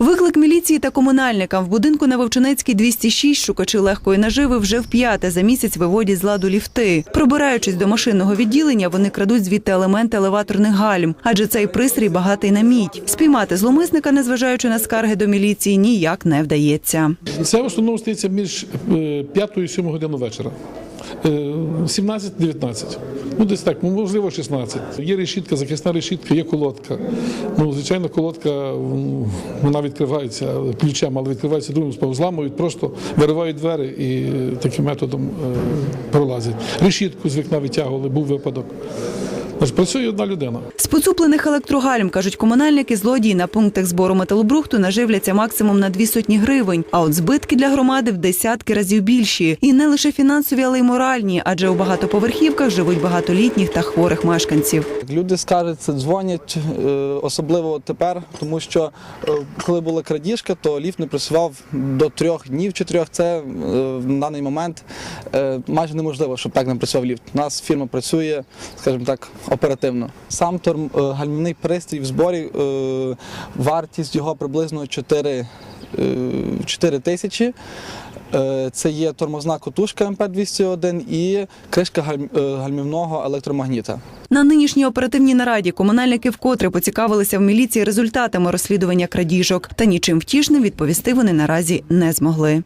Виклик міліції та комунальникам в будинку на Вовчинецькій 206 шукачі легкої наживи вже вп'яте за місяць виводять з ладу ліфти. Пробираючись до машинного відділення, вони крадуть звідти елементи елеваторних гальм, адже цей пристрій багатий на мідь. Спіймати зломисника, незважаючи на скарги до міліції, ніяк не вдається. Це в основному стається між 5 і 7 годину вечора. Е, 17-19. Ну, десь так, ну, можливо, 16. Є решітка, захисна решітка, є колодка. Ну, звичайно, колодка вона відкривається ключем, але відкривається другим способом. Зламують, просто виривають двері і е, таким методом е, пролазять. Решітку з вікна витягували, був випадок. Значить, працює одна людина. З поцуплених електрогальм, кажуть комунальники, злодії на пунктах збору металобрухту наживляться максимум на дві сотні гривень. А от збитки для громади в десятки разів більші. І не лише фінансові, але й моральні, адже у багатоповерхівках живуть багатолітніх та хворих мешканців. Люди скаржаться, дзвонять, е, особливо тепер, тому що е, коли була крадіжка, то ліфт не працював до трьох днів, чотирьох. Це е, в даний момент майже неможливо, щоб так не працював ліфт. У нас фірма працює, скажімо так, оперативно. Сам торм, е, гальмівний пристрій в зборі, е, вартість його приблизно 4, е, 4 тисячі. Е, Це є тормозна котушка МП-201 і кришка гальм- гальмівного електромагніта. На нинішній оперативній нараді комунальники вкотре поцікавилися в міліції результатами розслідування крадіжок. Та нічим втішним відповісти вони наразі не змогли.